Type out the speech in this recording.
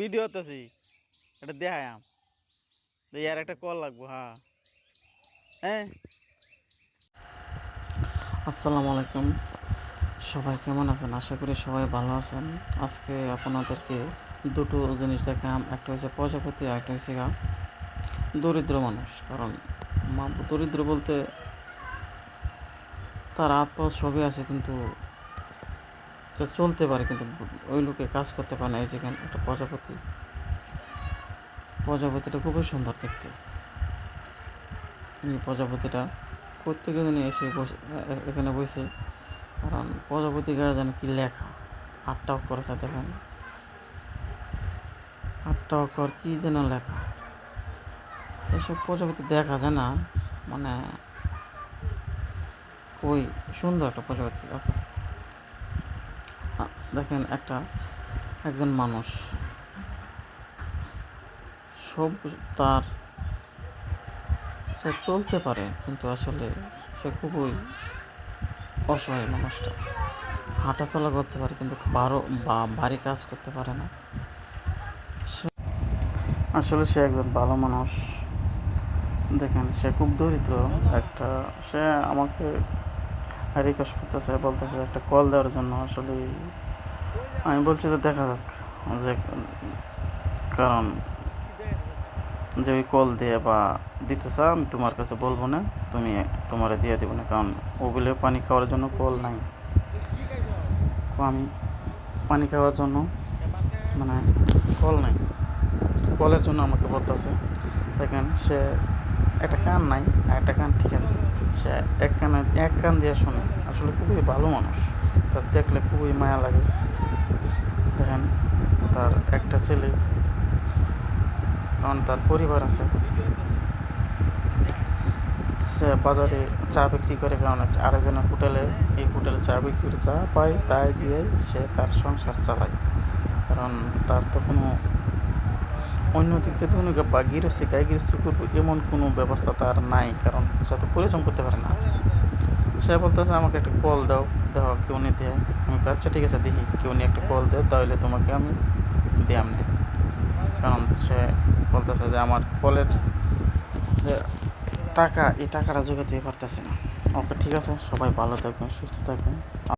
Video আছি এটা দেখায়াম ইয়ার একটা কল লাগবো হ্যাঁ। হ্যাঁ। আসসালামু আলাইকুম। সবাই কেমন আছেন? আশা করি সবাই ভালো আছেন। আজকে আপনাদেরকে দুটো জিনিস দেখাম। একটা হচ্ছে প্রজাপতি আর একটা হচ্ছে গা দরিদ্র মানুষ। কারণ দরিদ্র বলতে তার পা সবই আছে, কিন্তু সে চলতে পারে কিন্তু ওই লোকে কাজ করতে পারে না। এই যেখানে একটা প্রজাপতি, প্রজাপতিটা খুবই সুন্দর দেখতে। এই প্রজাপতিটা প্রত্যেকে দিনে এসে বসে এখানে বসে। কারণ প্রজাপতি গায়ে যেন কি লেখা আটটা অক্ষর আছে দেখেন আটটা অক্ষর কি যেন লেখা। এসব প্রজাপতি দেখা যায় না। মানে ওই সুন্দর একটা প্রজাপতি। দেখেন একটা একজন মানুষ। সব তার সে চলতে পারে, কিন্তু আসলে সে খুবই অসহায় মানুষটা। হাঁটাচলা করতে পারে, কিন্তু বারো বা বাড়ি কাজ করতে পারে না। সে- আসলে সে একজন ভালো মানুষ। দেখেন, সে খুব দরিদ্র একটা, সে আমাকে রিকোয়েস্ট করতেছে, বলতেছে একটা কল দেওয়ার জন্য। আসলে আমি বলছি যে দেখা যাক, যে কারণ যে ওই কল দিয়ে বা দিতে চা আমি তোমার কাছে বলব না, তুমি তোমারে দিয়ে দেবো না, কারণ ওগুলো পানি খাওয়ার জন্য কল নাই। আমি পানি খাওয়ার জন্য মানে কল নাই। কলের জন্য আমাকে বলতেছে। দেখেন, সে একটা কান নাই, আর একটা কান ঠিক আছে। সে এক কানে, এক কান দিয়ে শোনে। আসলে খুবই ভালো মানুষ। তার দেখলে খুবই মায়া লাগে। দেখেন, তার একটা ছেলে, কারণ তার পরিবার আছে। সে বাজারে চা বিক্রি করে, কারণ আরেকজনের হোটেলে, এই হোটেলে চা বিক্রি করে চা পায় তাই দিয়ে সে তার সংসার চালায়। কারণ তার তো কোনো অন্য দিক থেকে কোনো বা গৃহস্থী গায়ে গৃহস্থী করব এমন কোনো ব্যবস্থা তার নাই, কারণ সে তো পরিশ্রম করতে পারে না। সে বলতেছে, আমাকে একটা কল দাও দাও, কেউ নিয়ে দেয়। আমি আচ্ছা ঠিক আছে, দেখি, কেউ নিয়ে একটা কল দেয়, তাহলে তোমাকে আমি দিয়াম না। কারণ সে বলতেছে যে, আমার কলের যে টাকা, এই টাকাটা জোগাতে পারতেছে না। ওকে, ঠিক আছে, সবাই ভালো থাকবেন, সুস্থ থাকবেন।